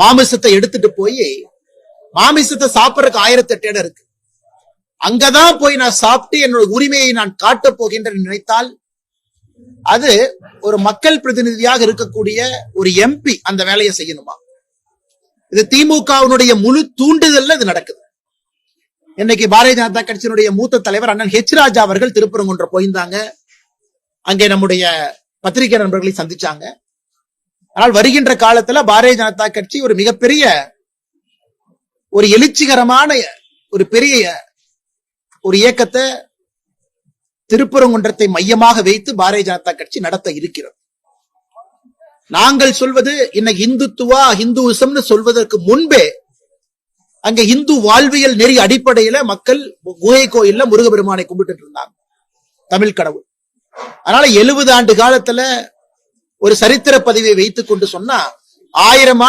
மாமிசத்தை எடுத்துட்டு போய் மாமிசத்தை சாப்பிடறதுக்கு ஆயிரத்தி எட்டு இடம் இருக்கு. அங்கதான் போய் நான் சாப்பிட்டு என்னோட உரிமையை நான் காட்டப் போகின்ற நினைத்தால் அது ஒரு மக்கள் பிரதிநிதியாக இருக்கக்கூடிய ஒரு எம்பி அந்த வேலையை செய்யணுமா? இது திமுகவினுடைய முழு தூண்டுதல்ல இது நடக்குது. இன்னைக்கு பாரதிய ஜனதா கட்சியினுடைய மூத்த தலைவர் அண்ணன் ஹெச் ராஜா அவர்கள் திருப்பரங்குன்ற போயிருந்தாங்க. அங்கே நம்முடைய பத்திரிகை நண்பர்களை சந்திச்சாங்க. ஆனால் வருகின்ற காலத்துல பாரதிய ஜனதா கட்சி ஒரு மிகப்பெரிய ஒரு எழுச்சிகரமான ஒரு பெரிய ஒரு இயக்கத்தை திருப்பரங்குன்றத்தை மையமாக வைத்து பாரதிய ஜனதா கட்சி நடத்த இருக்கிறது. நாங்கள் சொல்வது இன்னைக்கு இந்துத்துவா ஹிந்துவிசம்னு சொல்வதற்கு முன்பே அங்க இந்து வாழ்வியல் நெறி அடிப்படையில மக்கள் குகை கோயில்ல முருகபெருமானை கும்பிட்டு இருந்தாங்க. தமிழ் கடவுள். அதனால எழுபது ஆண்டு காலத்துல ஒரு சரித்திர பதிவை வைத்துக் கொண்டு சொன்னா ஆயிரம் ஆண்டு